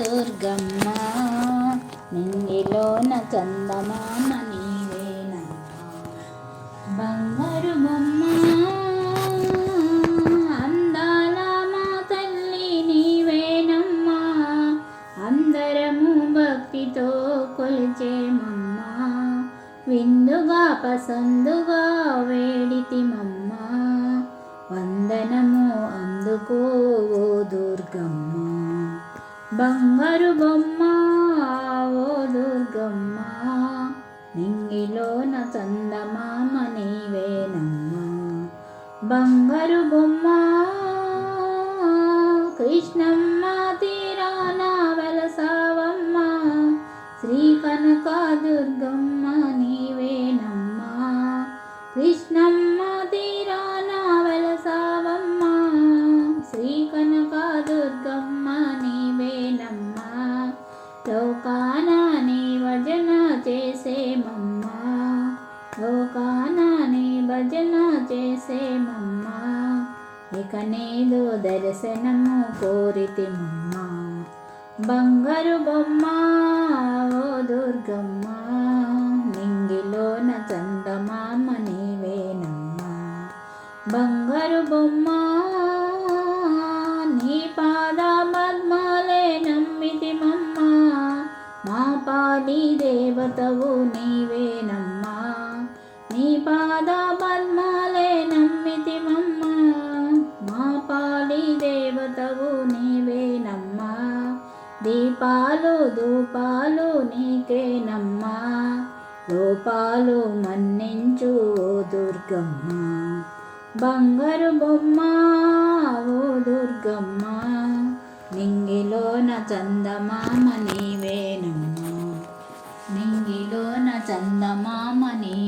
దుర్గమ్మ నింగిలోన చందమామ నీవేనమ్మ బంగారు బొమ్మ అందాల మా తల్లి నీవేనమ్మా. అందరము భక్తితో కొలిచేమమ్మా విందుగా పసందుగా వేడితిమమ్మ. వందనము అందుకో ఓ దుర్గమ్మ. బంగారు బొమ్మ ఓ దుర్గమ్మ నింగిలోన చందమామ నీవేనమ్మా. బంగారు బొమ్మ కృష్ణమ్మ తీరాన వెలసావమ్మ. శ్రీ కనక దుర్గమ్మ నీవేనమ్మ. కృష్ణమ్మ లోకాన భజన చేసేమమ్మా లోకాన భజన చేసేమమ్మా ఇక నీదు దర్శనము కోరితిమమ్మా బంగారు బొమ్మ ఓ దుర్గమ్మ నింగిలోన చందమామ నీవేనమ్మా. బంగారు బొమ్మ నీ పా దేవతవు నీవేనమ్మా. నీ పాద పద్మాలే నమ్మితిమమ్మ మా పాలి దేవతవు నీవేనమ్మా. దీపాలు దూపాలు నీకేనమ్మా. లోపాలు మన్నించు ఓ దుర్గమ్మ. బంగారు బొమ్మ ఓ దుర్గమ్మ. నింగిలోన చందమామ నీవేనమ్మా. నింగిలోన చందమామ నీవేనమ్మా